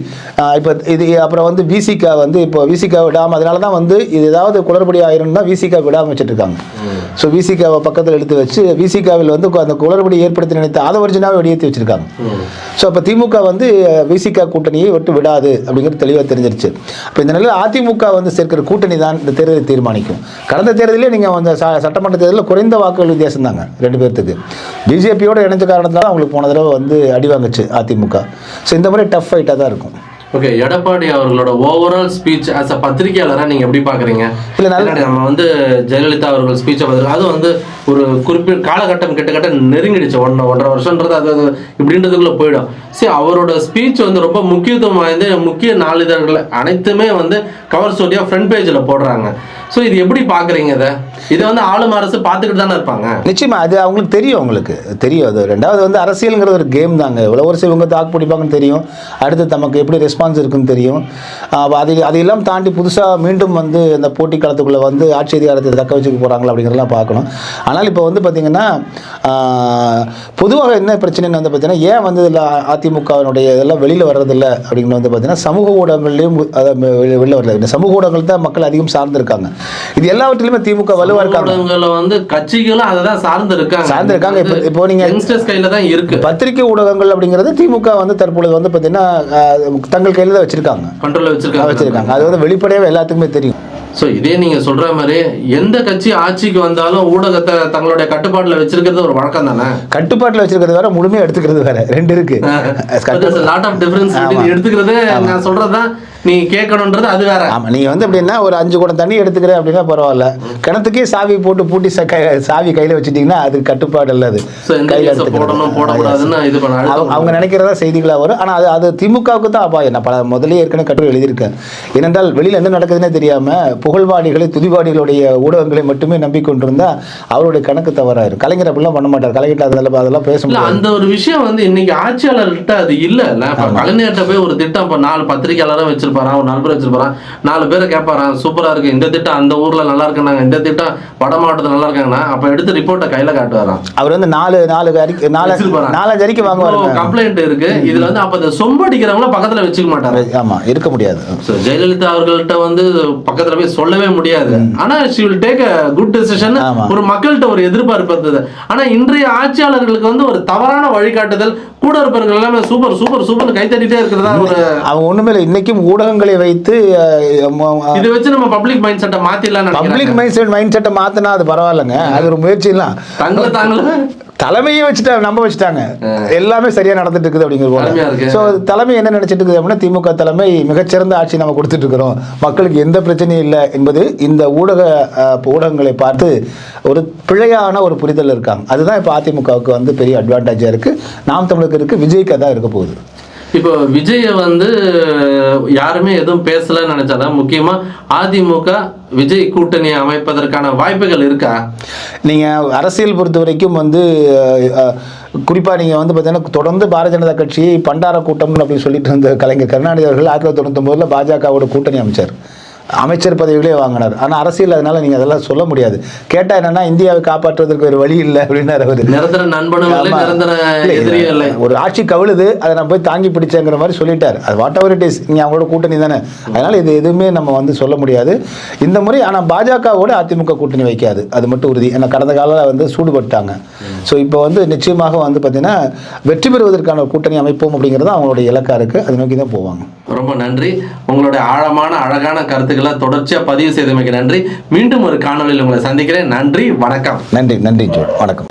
இப்போ இது அப்புறம் வந்து விசிகா வந்து இப்போ விசிகா விடாமல் அதனால தான் வந்து இது ஏதாவது குளறுபடி ஆயிரும் தான் விசிகா விடாமல் வச்சுட்ருக்காங்க ஸோ விசிகாவை பக்கத்தில் எடுத்து வச்சு விசிகாவில் வந்து அந்த குளறுபடி ஏற்படுத்தி நினைத்த ஒரிஜினாவை வெளியேற்றி வச்சுருக்காங்க. ஸோ அப்போ திமுக வந்து விசிகா கூட்டணியை விட்டு விடாது அப்படிங்கிறது தெளிவாக தெரிஞ்சிருச்சு. இப்போ இந்த நிலையில் அதிமுக வந்து சேர்க்கிற கூட்டணி தான் இந்த தேர்தலை தீர்மானிக்கும். கடந்த தேர்தலே நீங்கள் அந்த ச- சட்டமன்ற தேர்தலில் குறைந்த வாக்குகள் வித்தியாசம் தாங்க ரெண்டு பேர்த்துக்கு. பிஜேபியோட இணைஞ்ச காரணத்தினால அவங்களுக்கு போன தடவை வந்து அடி வாங்குச்சு அதிமுக. ஸோ இந்த மாதிரி டஃப் ஃபைட்டாக தான் இருக்கும். ஓகே எடப்பாடி அவர்களோட ஓவரால் ஸ்பீச் ஆஸ் அ பத்திரிகையாளரா நீங்க எப்படி பாக்குறீங்க? இல்ல, நல்ல- ஏன்னா நம்ம வந்து ஜெயலலிதா அவர்கள் ஸ்பீச்சை பார்த்து அது வந்து ஒரு குறிப்பிட்ட காலகட்டம் கிட்டத்தட்ட நெருங்கிடுச்சு. ஒன்றரை ஒன்றரை வருஷன்றது அது அது இப்படின்றதுக்குள்ள போயிடும். சரி அவரோட ஸ்பீச் வந்து ரொம்ப முக்கியத்துவம் வாய்ந்த முக்கிய நாளிதழ்கள் அனைத்துமே வந்து கவர் ஸ்டோரியா ஃப்ரண்ட் பேஜில் போடுறாங்க. ஸோ இது எப்படி பார்க்குறீங்க இதை? இதை வந்து ஆளும் அரசு பார்த்துக்கிட்டு தானே இருப்பாங்க. நிச்சயமா அது அவங்களுக்கு தெரியும் அவங்களுக்கு. தெரியும். அது ரெண்டாவது வந்து அரசியலுங்கிறது ஒரு கேம் தாங்க. எவ்வளோ ஒரு இவங்க தாக்கு பிடிப்பாங்கன்னு தெரியும். அடுத்து தமக்கு எப்படி ரெஸ்பான்ஸ் இருக்குன்னு தெரியும். அது அதையெல்லாம் தாண்டி புதுசாக மீண்டும் வந்து இந்த போட்டி காலத்துக்குள்ளே வந்து ஆட்சி அதிகாரத்தை தக்க வச்சுக்க போகிறாங்களா அப்படிங்கிறதெல்லாம் பார்க்கணும். ஆனால் இப்போ வந்து பார்த்திங்கன்னா பொதுவாக என்ன பிரச்சனைன்னு வந்து பார்த்தீங்கன்னா ஏன் வந்து இதில் அதிமுகவினுடைய இதெல்லாம் வெளியில் வர்றதில்ல அப்படின்னு வந்து பார்த்தீங்கன்னா சமூக ஊடகங்கள்லேயும் அதை வெளி- வெளில வரல. இந்த சமூக ஊடகங்கள் தான் மக்கள் அதிகம் சார்ந்திருக்காங்க. இது எல்லாவற்றிலுமே திமுக வலுவாக இருக்காங்க. வந்து கட்சிகளும் அதை தான் சார்ந்து இருக்காங்க சார்ந்து இருக்காங்க. இப்போ- இப்போ நீங்க- யங்ஸ்டர்ஸ் கையில தான் இருக்கு. பத்திரிகை ஊடகங்கள் அப்படிங்கிறது திமுக வந்து தற்பொழுது வந்து பார்த்தீங்கன்னா தங்கள் கையில் தான் வச்சிருக்காங்க. கண்ட்ரோல்ல வச்சிருக்காங்க. வச்சிருக்காங்க. அது வந்து வெளிப்படையாக எல்லாத்துக்குமே தெரியும். சோ இதே நீங்க சொல்ற மாதிரி எந்த கட்சி ஆட்சிக்கு வந்தாலும் ஊடகத்தை தங்களுடைய கட்டுப்பாட்டுல வச்சிருக்கிறது ஒரு வழக்கம் தானே? கட்டுப்பாட்டில் வச்சிருக்கிறது வேற முழுமையாக எடுத்துக்கிறது வேற. ரெண்டு இருக்கு. லாட் ஆஃப் டிஃபரன்ஸ் ஆமா. எடுத்துக்கிறது நான் சொல்றதுதான் நீ கேட்கணுன்றது அது வேற. ஆமா நீங்க வந்து எப்படின்னா ஒரு அஞ்சு குடம் தண்ணி எடுத்துக்கிறேன் அப்படின்னா பரவாயில்ல. கிணத்துக்கே சாவி போட்டு பூட்டி சாவி கையில வச்சுட்டீங்கன்னா அது கட்டுப்பாடு இல்ல அது. கையில. போடணும், போடக்கூடாதுன்னு இது பண்ண அழுத்தம் அவங்க- நினைக்கிறதா செய்திகளா வரும். ஆனா அது அது திமுகவுக்கு தான் அபாயம். நான் பல முதலே ஏற்கனவே கட்டுரை எழுதியிருக்கேன். ஏனென்றால் வெளியில என்ன நடக்குதுன்னே தெரியாம புகழ்வாடிகளை துதிவாடிகளுடைய ஊடகங்களை மட்டுமே நம்பிக்கொண்டிருந்தா அவருடைய கணக்கு தவறாயிரும் கலைஞர் அப்படிலாம் பண்ண மாட்டார். கலைஞர் அதெல்லாம் அதெல்லாம் பேச முடியாது. அந்த ஒரு விஷயம் வந்து இன்னைக்கு ஆட்சியாளர்கிட்ட அது இல்ல. கலைஞர்கிட்ட போய் ஒரு திட்டம் இப்ப நாலு பத்திரிகையாளரும் வச்சிருப்பாராம் ஒரு நாலு பேர் வச்சிருப்பாராம் நாலு பேரை கேட்பாராம் சூப்பரா இருக்கு. இந்த திட்டம் அந்த ஊர்ல நல்லா இருக்குனாங்க இந்த திட்டம் வட மாவட்டத்துல நல்லா இருக்காங்கன்னா அப்ப எடுத்து ரிப்போர்ட்டை கையில காட்டுவாராம் அவர் வந்து நாலு நாலு அறிக்கை நாலு நாலஞ்சு அறிக்கை வாங்குவாருங்க கம்ப்ளைண்ட் இருக்கு. இதுல வந்து அப்ப இந்த சொம்பு அடிக்கிறவங்கள பக்கத்துல வச்சுக்க மாட்டாரு? ஆமா இருக்க முடியாது. So, ஜெயலலிதா அவர்கள்ட்ட வந்து பக்கத்துல போய் சொல்லவே முடியாது. ஆனா she will take a good decision. ஒரு மக்கள்கிட்ட ஒரு எதிர்பார்ப்பு இருந்தது. ஆனா இன்றைய ஆட்சியாளர்களுக்கு வந்து ஒரு தவறான வழிகாட்டுதல் கூட இருப்பவர்கள் எல்லாமே சூப்பர் சூப்பர் சூப்பர் கை தட்டிட்டே இருக்கிறதா ஒரு அவங்க ஒண்ணுமே இல்லை. இன்னைக்கும் ஊடகங்களை வைத்து இதை வச்சு நம்ம பப்ளிக் மைண்ட் செட்டை மாத்திடலாம் பப்ளிக் மைண்ட் செட் மைண்ட் செட்டை மாத்தினா அது பரவாயில்லைங்க. அது ஒரு முயற்சிலாம் தங்களை தாங்களே? தலைமையும் வச்சுட்டாங்க நம்ப வச்சுட்டாங்க. எல்லாமே சரியா நடந்துட்டு இருக்குது இருக்கு. அப்படிங்கிறது ஸோ தலைமை என்ன நினைச்சிட்டு இருக்குது அப்படின்னா திமுக தலைமை மிகச்சிறந்த ஆட்சி நம்ம கொடுத்துட்டு இருக்கிறோம். மக்களுக்கு எந்த பிரச்சனையும் இல்லை என்பது இந்த ஊடக ஊடகங்களை பார்த்து ஒரு பிழையான ஒரு புரிதல் இருக்காங்க. அதுதான் இப்போ அதிமுகவுக்கு வந்து பெரிய அட்வான்டேஜாக இருக்கு. நாம் தமிழுக்கு இருக்கு விஜய்க்கு தான் இருக்க போகுது. இப்போ விஜயை வந்து யாருமே எதுவும் பேசலன்னு நினைச்சாதான் முக்கியமா அதிமுக விஜய் கூட்டணி அமைப்பதற்கான வாய்ப்புகள் இருக்கா? நீங்கள் அரசியல் பொறுத்த வரைக்கும் வந்து குறிப்பாக நீங்கள் வந்து பார்த்தீங்கன்னா தொடர்ந்து பாரதிய ஜனதா கட்சி பண்டார கூட்டம்னு அப்படின்னு சொல்லிட்டு இருந்த கலைஞர் கருணாநிதி அவர்கள் ஆயிரத்தி தொள்ளாயிரத்தி தொண்ணூத்தொம்பதில் பாஜகவோட கூட்டணி அமைச்சர். அமைச்சர் பதவிகளே வாங்கினார். ஆனால் அரசியல் அதனால நீங்கள் அதெல்லாம் சொல்ல முடியாது. கேட்டால் என்னன்னா இந்தியாவை காப்பாற்றுவதற்கு ஒரு வழி இல்லை அப்படின்னாரு அவர். நிரந்தர நண்பனும் ஒரு ஆட்சி கவிழுது அதை நான் போய் தாங்கி பிடிச்சேங்கிற மாதிரி சொல்லிட்டார். அது வாட் எவர் இட் இஸ் நீங்கள் அவங்களோட கூட்டணி தானே. அதனால இது எதுவுமே நம்ம வந்து சொல்ல முடியாது. இந்த முறை ஆனால் பாஜகவோட அதிமுக கூட்டணி வைக்காது. அது மட்டும் உறுதி. ஏன்னா கடந்த காலம் வந்து சூடுபட்டாங்க. ஸோ இப்போ வந்து நிச்சயமாக வந்து பார்த்தீங்கன்னா வெற்றி பெறுவதற்கான கூட்டணி அமைப்போம் அப்படிங்கிறது அவங்களுடைய இலக்கா இருக்குது அது நோக்கி தான் போவாங்க. ரொம்ப நன்றி. உங்களுடைய ஆழமான அழகான கருத்துக்களை தொடர்ச்சியாக பதிவு செய்தமைக்கு நன்றி. மீண்டும் ஒரு காணொலியில் உங்களை சந்திக்கிறேன். நன்றி வணக்கம். நன்றி நன்றி வணக்கம்.